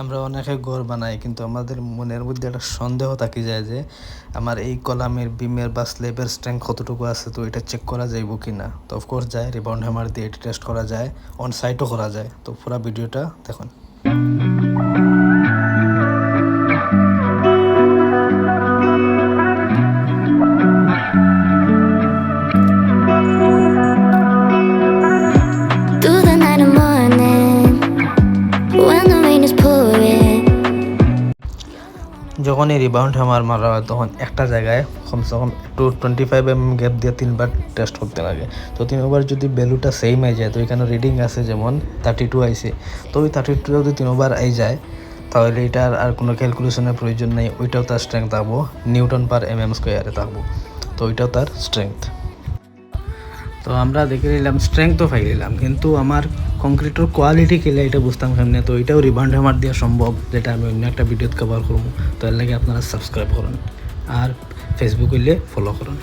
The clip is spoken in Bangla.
আমরা অনেকে ঘর বানাই, কিন্তু আমাদের মনের মধ্যে একটা সন্দেহ থাকি যায় যে, আমার এই কলামের, বিমের বা স্লেবের স্ট্রেংথ কতটুকু আছে, তো এটা চেক করা যাইব কি না তো অফকোর্স যায় রিবাউন্ড হ্যামার দিয়ে এটা টেস্ট করা যায় অন সাইটও করা যায়। তো পুরো ভিডিওটা দেখুন। যখন এই রিবাউন্ড হ্যামার মারা হয়, তখন একটা জায়গায় কমসে কম two twenty five m gap দিয়ে তিনবার টেস্ট করতে লাগে। তো তিনবার যদি ভ্যালুটা সেম হয়ে যায়, তো এখানে রিডিং আছে যেমন থার্টি টু আইসে তো ওই থার্টি টু যদি তিনবার আই যায়, তাহলে এটার আর কোনো ক্যালকুলেশনের প্রয়োজন নেই। ওইটাও তার স্ট্রেংথ থাকব। নিউটন পার এম এম স্কোয়ারে থাকব। তো ওইটাও তার স্ট্রেংথ তো আমরা দেখে নিলাম স্ট্রেংথ তো পাই নিলাম। কিন্তু আমার কংক্রিটের কোয়ালিটি কেলে এটা বুঝতাম সামনে। তো এটাও রিবাউন্ড হ্যামার দেওয়া সম্ভব, যেটা আমি অন্য একটা ভিডিওতে কভার করব। তো এর লাগে আপনারা সাবস্ক্রাইব করুন আর ফেসবুক ফলো করুন।